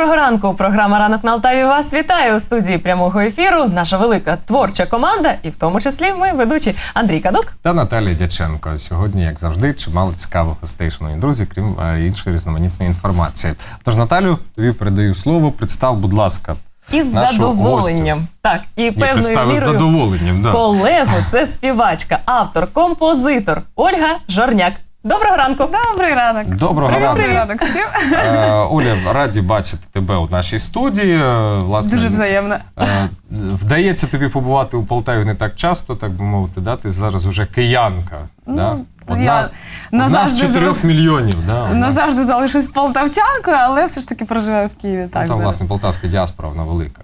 Доброго ранку. Програма Ранок на Алтаві вас вітає у студії прямого ефіру. Наша велика творча команда, і в тому числі ми ведучі Андрій Кадок. Та Наталія Дяченко. Сьогодні, як завжди, чимало цікавих гостей, шановні друзі, крім е, іншої різноманітної інформації. Тож, Наталю, тобі передаю слово. Представ, будь ласка, Із задоволенням. Так, і певною мірою задоволенням. Да. колегу. Це співачка, автор, композитор Ольга Жорняк. Доброго ранку. Добрий ранок. Доброго ранку. Добрий ранок всім. Е, Оля, раді бачити тебе у нашій студії. Е, Власне, Дуже взаємно. е, Вдається тобі побувати у Полтаві не так часто, так би мовити, да? ти зараз уже киянка. да? Ну, я одна з чотирьох мільйонів. Да? одна. Назавжди залишусь полтавчанкою, але все ж таки проживаю в Києві. Ну, там, зараз. власне, полтавська діаспора, вона велика.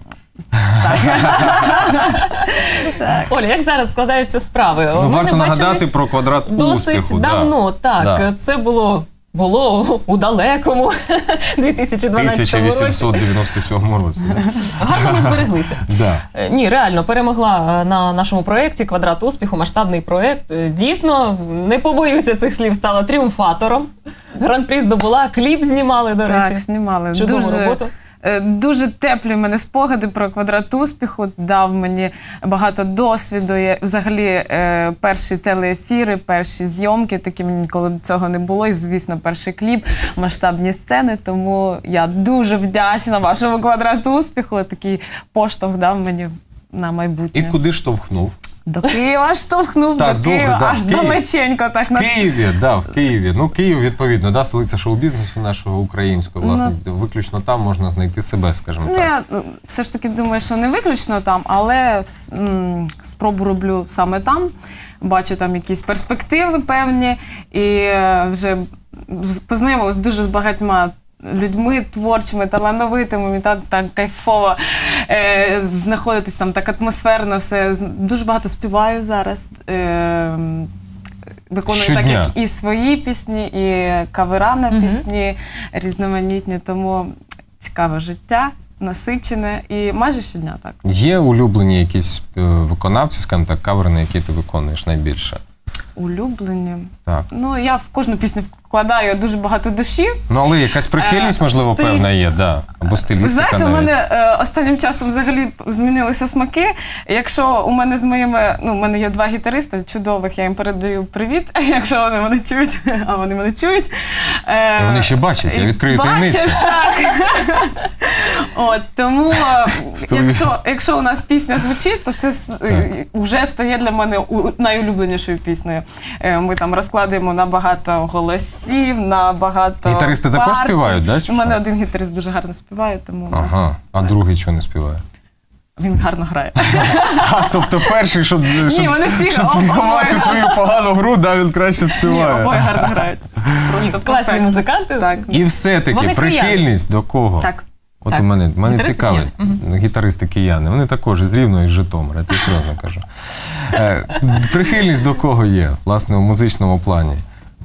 Оля, як зараз складаються справи? Ну, Ми варто нагадати бачились про квадрат досить успіху. да. давно. Так, Да. це було. Було у далекому 2012 році. 1897 році. да. Гарно ми збереглися. Да. Е, Ні, реально перемогла е, на нашому проєкті квадрат успіху, масштабний проєкт. Е, Дійсно, не побоюся цих слів, стала тріумфатором. Гран-прі здобула, кліп знімали, до Так, речі. знімали. Чудову дуже, роботу. Е, Дуже теплі в мене спогади про квадрат успіху. Дав мені багато досвіду. Я, взагалі, е, перші телеефіри, перші зйомки, такі мені ніколи до цього не було. І, звісно, перший кліп, масштабні сцени. Тому я дуже вдячна вашому квадрату успіху. Такий поштовх дав мені на майбутнє. І куди штовхнув? До Києва штовхнув, Так, до добре, Києва, да, аж в Київ. далеченько. Так, В на Києві, да, в Києві. Ну, Київ, відповідно, да, столиця шоу-бізнесу нашого українського. Власне, виключно там можна знайти себе, скажімо Ну, так. я ну, все ж таки думаю, що не виключно там, але вс- м, спробу роблю саме там. Бачу там якісь перспективи певні, і е, вже з- познайомилась дуже з багатьма. Людьми творчими, талановитими, мені так, так кайфово е, знаходитись там так атмосферно, все. Дуже багато співаю зараз. Е, виконую так, як і свої пісні, і кавера на пісні різноманітні. Тому цікаве життя, насичене і майже щодня так. Є улюблені якісь е, виконавці, скажімо так, кавери, на які ти виконуєш найбільше. Улюблені. Так. Ну, я в кожну пісню вкладаю дуже багато душі. Ну, але якась прихильність, Е, можливо, стиль. певна є, да. або стилістика знаєте, у мене е, останнім часом взагалі змінилися смаки. Якщо у мене з моїми, ну, у мене є два гітариста чудових, я їм передаю привіт, якщо вони мене чують, а вони мене чують. Е, Вони ще бачать, я відкрию таємницю. так. От, тому якщо, якщо у нас пісня звучить, то це е, вже стає для мене найулюбленішою піснею. Е, Ми там розкладуємо на багато голосів, на багато Гітаристи також партій. співають, да, чи У мене що? один гітарист дуже гарно співає, тому Ага, а другий чого не співає? він гарно грає. А, тобто перший, щоб, щоб, вони всі щоб обоє. приховати свою погану гру, да, він краще Ні, співає. обоє гарно грають. Просто Класні музиканти. Так. І все-таки Вони прихильність до кого? Так. От Так. у мене, мене Гітаристи цікавить. Гітаристи кияни. Вони також із Рівного, і з Житомира, я серйозно кажу. Е, Прихильність до кого є, власне, у музичному плані?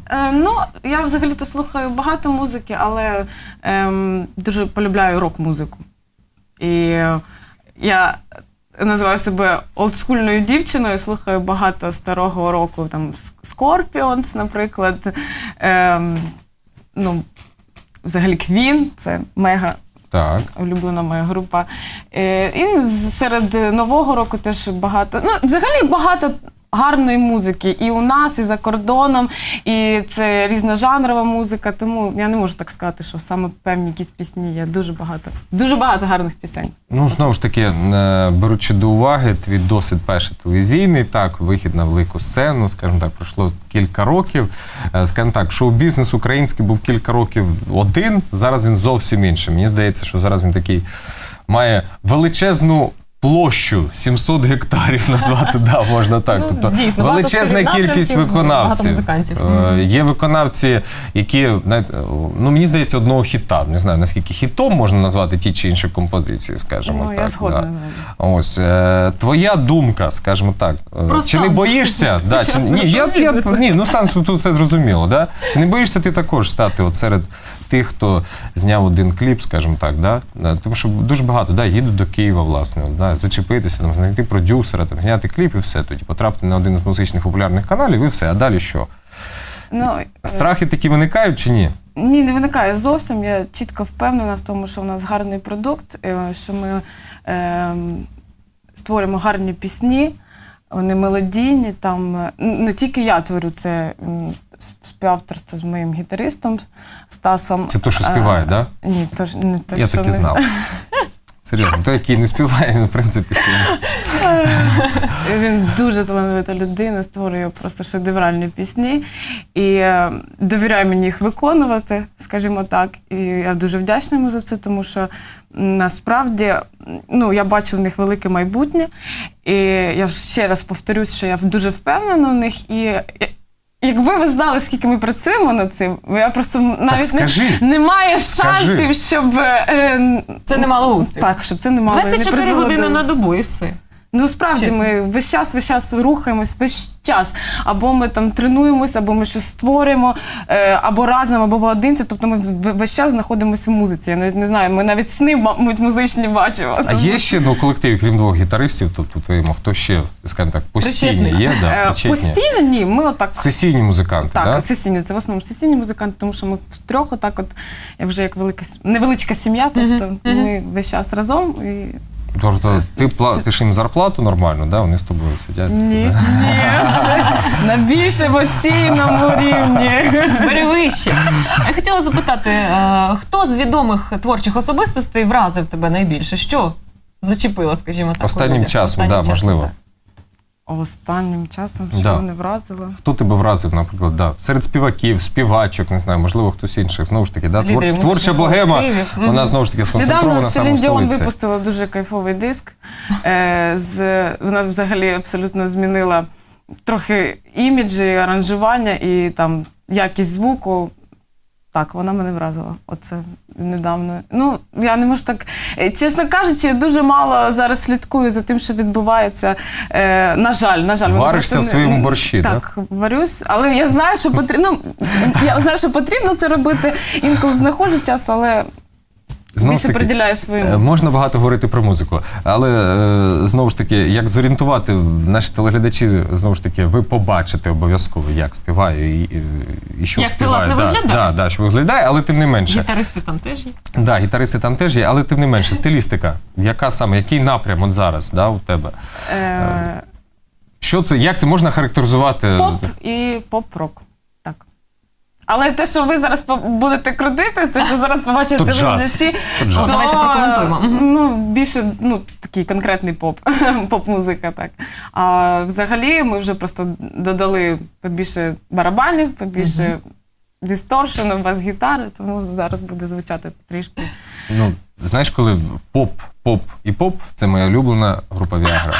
Е, ну, я взагалі-то слухаю багато музики, але ем, дуже полюбляю рок-музику. І е, я називаю себе олдскульною дівчиною, слухаю багато старого року, там Scorpions, наприклад. Ем, ну, взагалі Queen, це мега Так. улюблена моя група. Е, і серед нового року теж багато. Ну, взагалі багато гарної музики і у нас, і за кордоном, і це різножанрова музика. Тому я не можу так сказати, що саме певні якісь пісні є. Дуже багато. Дуже багато гарних пісень. Ну, знову ж таки, е, беручи до уваги, твій досвід перший телевізійний, так, вихід на велику сцену, скажімо так, пройшло кілька років. Е, Скажімо так, шоу-бізнес український був кілька років один, зараз він зовсім інший. Мені здається, що зараз він такий має величезну. Площу 700 гектарів назвати, да, можна так. Ну, тобто дійсно, багато величезна кількість багато виконавців. музикантів. Е, Є виконавці, які ну мені здається, одного хіта. Не знаю наскільки хітом можна назвати ті чи інші композиції, скажімо Ну, так. я згодна да. вами. Ось е, твоя думка, скажімо так. е, Про чи не стан боїшся? да, чи, ні, я, я, ні, ну стан тут все зрозуміло. Да? Чи не боїшся ти також стати от серед тих, хто зняв один кліп, скажімо так, да? Е, тому що дуже багато да, їдуть до Києва, власне, от, да, зачепитися, там, знайти продюсера, там, зняти кліп і все. Тоді потрапити на один з музичних популярних каналів і все. А далі що? Ну, Страхи такі виникають чи ні? Ні, не виникає зовсім. Я чітко впевнена в тому, що в нас гарний продукт, е, що ми е, створюємо гарні пісні, вони мелодійні. Там е, не тільки я творю це співавторство з моїм гітаристом Стасом. Це то, що Е, співає, так? Ні, то не то, Я що так і не- знав. Серйозно, той, який не співає, він, в принципі. Він дуже талановита людина, створює просто шедевральні пісні і е, довіряє мені їх виконувати, скажімо так. І я дуже вдячна йому за це, тому що насправді ну, я бачу в них велике майбутнє. І я ще раз повторюсь, що я дуже впевнена в них. І я- якби ви знали, скільки ми працюємо над цим, я просто навіть не, скажи. немає Скажи. шансів, щоб е, Це не мало успіху. Так, щоб це не мало не 24 призвело години до- на добу і все. Ну справді Чесно. ми весь час, весь час рухаємось, весь час. Або ми там тренуємося, або ми щось створюємо, е, або разом, або поодинці. Тобто ми весь час знаходимося в музиці. Я навіть не знаю, ми навіть сни мабуть, музичні бачимо. А є ще ну, в колективі, крім двох гітаристів, тобто твоєму, хто ще, скажімо так, постійні є, да, Е, причетні? Постійно ні, ми отак. Сесійні музиканти, Так, да? сесійні, це в основному сесійні музиканти, тому що ми втрьох, отак, от вже як велика невеличка сім'я, тобто ми весь час разом і Тобто ти платиш їм зарплату нормально, да? вони з тобою сидять. ні, да? ні, це на більш емоційному рівні. Перевище. Я хотіла запитати, е, хто з відомих творчих особистостей вразив тебе найбільше? Що зачепило, скажімо так? Останнім часом, да, можливо. Останнім часом Да. що не вразило. Хто тебе вразив, наприклад, да? серед співаків, співачок, не знаю, можливо, хтось інших. Знову ж таки, да? Лідерів Твор, творча музичних богема, колективів. Мгм. вона знову ж таки сконцентрована Недавно саме Селін Діон столиці. випустила дуже кайфовий диск. Е, з, вона взагалі абсолютно змінила трохи іміджі, аранжування і там якість звуку. Так, вона мене вразила. Оце недавно. Ну, я не можу так. е, Чесно кажучи, я дуже мало зараз слідкую за тим, що відбувається. Е, на жаль, на жаль, Варишся в своєму борщі, Так, варюсь, але я знаю, що потрібно. Я знаю, що потрібно це робити. Інколи знаходжу час, але Знову ж більше таки, приділяю Е, своєму. Можна багато говорити про музику, але е, знову ж таки, як зорієнтувати наші телеглядачі, знову ж таки, ви побачите обов'язково, як співає і, і, і що Як це, власне, да, виглядає. Да, да, що виглядає, але тим не менше. Гітаристи там теж є. Да, гітаристи там теж є, але тим не менше, стилістика. Яка саме, який напрям от зараз да, у тебе? Е, Що це, як це можна характеризувати? поп і поп-рок. Але те, що ви зараз по- будете крутити, те, що зараз побачите Тут джаз. Тут джаз. то, Давайте прокоментуємо. Мгм. ну, більше ну, такий конкретний поп, поп-музика. Так. А взагалі ми вже просто додали побільше барабанів, побільше дисторшену, бас-гітари, тому зараз буде звучати трішки. Ну, знаєш, коли поп, поп і поп це моя улюблена група Віагра.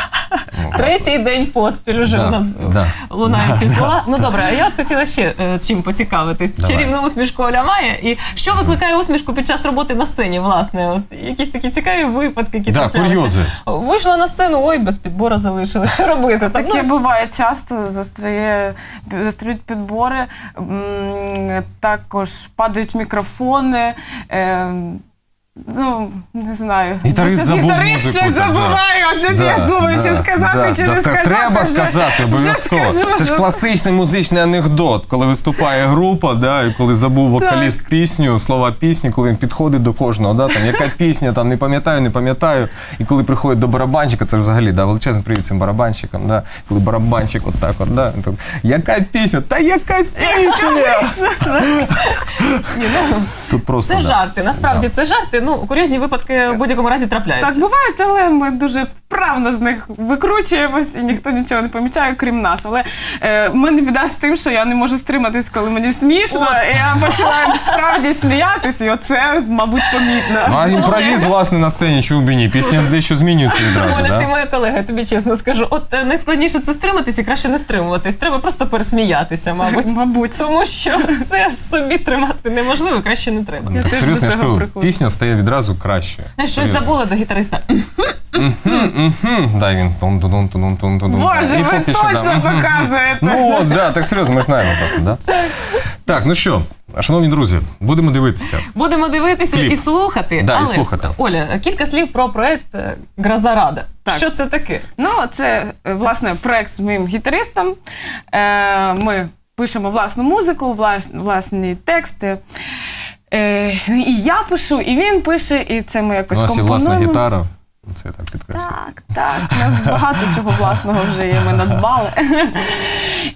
Ну, Третій день поспіль уже Да, у нас да. лунають ці слова. Ну добре, а я от хотіла ще е, чим поцікавитись. Давай. Чарівну усмішку Оля має. І що викликає усмішку під час роботи на сцені, власне? От якісь такі цікаві випадки, які Да, траплялися. курйози. Вийшла на сцену, ой, без підбора залишилась. Що робити? Так, Таке ну, буває часто, застряє, застряють підбори, м, також падають мікрофони. Е, ну, не знаю. Гітарист Щось забув гітарист музику, щось так, забуває. Оце Да, я думаю, чи сказати, да, чи да, не сказати. Треба вже- сказати, вже обов'язково. скажу, Це ж класичний музичний анекдот, коли виступає група, да, і коли забув вокаліст пісню, слова пісні, коли він підходить до кожного, да, там, яка пісня, там, не пам'ятаю, не пам'ятаю. І коли приходить до барабанщика, це взагалі да, величезний привіт цим барабанщикам, да, коли барабанщик от так, от, да, так, яка пісня? Та яка пісня? ні, ну, Тут просто, це да. жарти. Насправді це жарти. Ну, курйозні випадки в будь-якому разі трапляються. Так буває, але ми дуже вправно з них викручуємось, і ніхто нічого не помічає, крім нас. Але е, в мене біда з тим, що я не можу стриматись, коли мені смішно, і я починаю справді сміятись, і оце, мабуть, помітно. Ну, А імпровіз, власне, на сцені, і? Пісня дещо змінюється відразу, Оля, ти моя колега, тобі чесно скажу. От е, найскладніше це стриматись і краще не стримуватись. Треба просто пересміятися, мабуть. Мабуть. Тому що це в собі тримати неможливо, краще не треба. Я теж серйозно, я ж цього кажу, приходжу. пісня стає відразу кращою. Знаєш, щось Серйозно. забула до гітариста. Мгм, мгм. Дай він тун тун тун тун тун тун Боже, ви точно мгм. показуєте. Ну от, да, так серйозно, ми знаємо просто, да? Так, ну що, шановні друзі, будемо дивитися. Будемо дивитися Кліп. і слухати. Да, і Але, слухати. Оля, кілька слів про проект е, Гроза Рада. Так. Що це таке? Ну, це е, власне проект з моїм гітаристом. Е, Ми пишемо власну музику, влас, власні тексти. Е, і я пишу, і він пише, і це ми У якось нас є власна компонуємо. гітара. Це я так підкреслюю. Так, так. У нас багато чого власного вже є, ми надбали.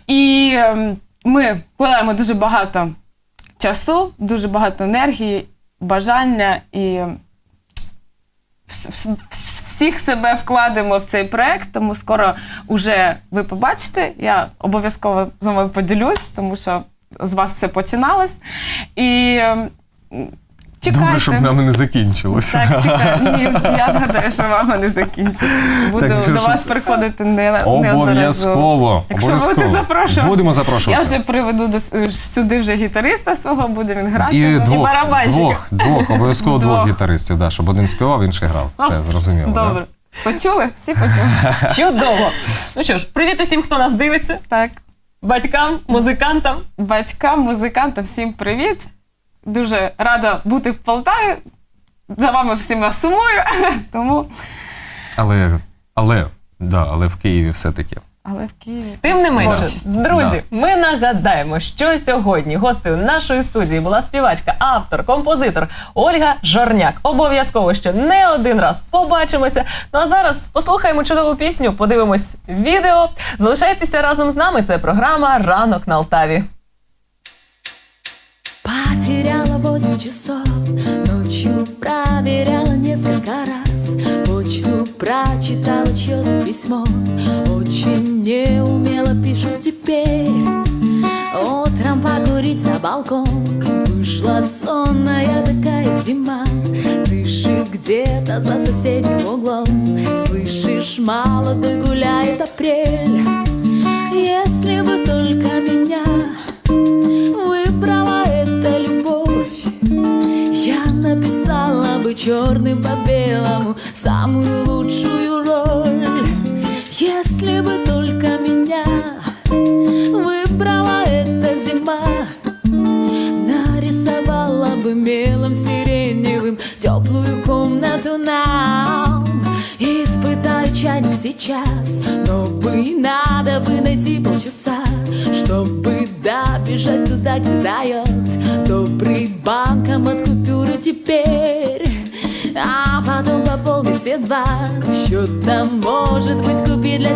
І ем, ми вкладаємо дуже багато часу, дуже багато енергії, бажання і вс- вс- вс- всіх себе вкладемо в цей проект, тому скоро вже ви побачите. Я обов'язково з вами поділюсь, тому що з вас все починалось. І ем, чекайте. Добре, щоб нами не закінчилося. Так, чекай. Ні, я гадаю, що вами не закінчить. Буду Так, що до ж- вас приходити не. Обов'язково. Якщо обов'язково. будете запрошувати. Будемо Я запрошувати. вже приведу до, с- сюди вже гітариста свого, буде він грати. І і двох, барабанщика. двох, двох, обов'язково двох Двох. гітаристів, да, щоб один співав, інший грав. Все, зрозуміло. да? Добре. Почули? Всі почули? Чудово! Ну що ж, привіт усім, хто нас дивиться, Так. батькам, музикантам. Батькам, музикантам, всім привіт. Дуже рада бути в Полтаві. За вами всіма сумую. Тому, Але, але, да, але в Києві все-таки. але в Києві. Тим не менше, Творчість. друзі, ми нагадаємо, що сьогодні гостею нашої студії була співачка, автор, композитор Ольга Жорняк. Обов'язково ще не один раз побачимося. Ну а зараз послухаємо чудову пісню, подивимось відео. Залишайтеся разом з нами. Це програма Ранок на Алтаві. Потеряла восемь часов, ночью проверяла несколько раз. Почту прочитала чье-то письмо, очень неумело пишут теперь. Утром покурить на балкон, вышла сонная такая зима. Дышит где-то за соседним углом, слышишь, молодой гуляет апрель. Если бы только меня черным по белому Самую лучшую роль. Если бы только меня Выбрала эта зима Нарисовала бы мелом сиреневым Теплую комнату нам. Испытай чайник сейчас Новый надо бы найти полчаса Чтобы добежать туда, где дает пополнить все там Может быть купить для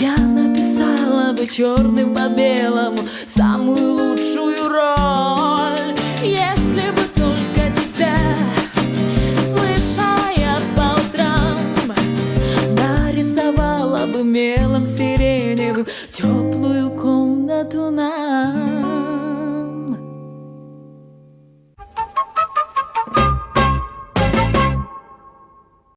я написала бы черным по белому самую лучшую роль. Если бы только тебя слышала я по утрам, нарисовала бы мелом